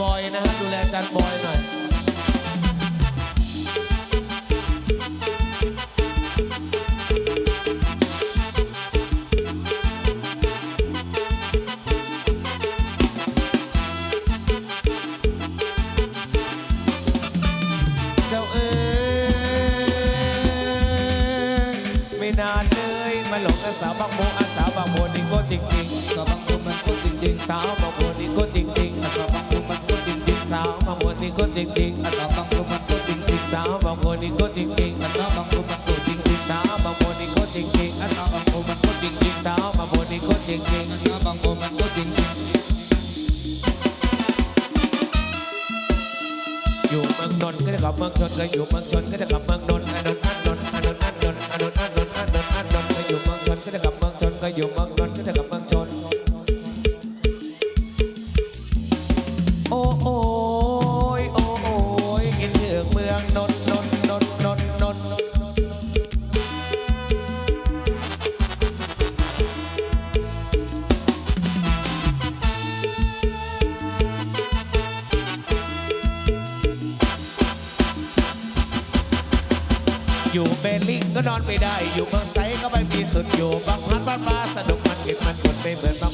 บอยนะฮะดูแลอาจารย์บอยหน่อยเจ้าเอ๋ยไม่นานเลยมาหลงอาสาวบางโมอาสาวบางโมนี่ก็จริงๆสาวบางคนมันก็จริงสาวบางโมาวบางคนนี่ก็จริงจริงสาวบางคนมันก็จริงจริงสาวบางคนนี่ก็จริงจริงสาวบางคนมันก็จริงจริงสาวบางคนนี่ก็จริงจริงสาวบางคนมันก็จริงจริงสาวบางคนนี่ก็จริงจริงสาวบางคนมันก็จริงจริงอยู่เมืองนนท์ก็จะกลับเมืองชนก็อยู่เมืองชนก็จะกลับเมืองนนท์อนนท์อันนนท์อนนท์อันนนท์อนนท์อันนท์อันนท์อันนท์ก็อยู่เมืองชนก็จะกลับเมืองชนก็อยู่เมืองนนท์ก็จะกลับเมืองชนโอ้โอยู่เบลลิงก็นอนไม่ได้ อยู่เมืองไซก็ไม่มีสุดอยู่บางพันบ้านฟ้าสนุกมันเก็บมันกดไม่เหมือนบาง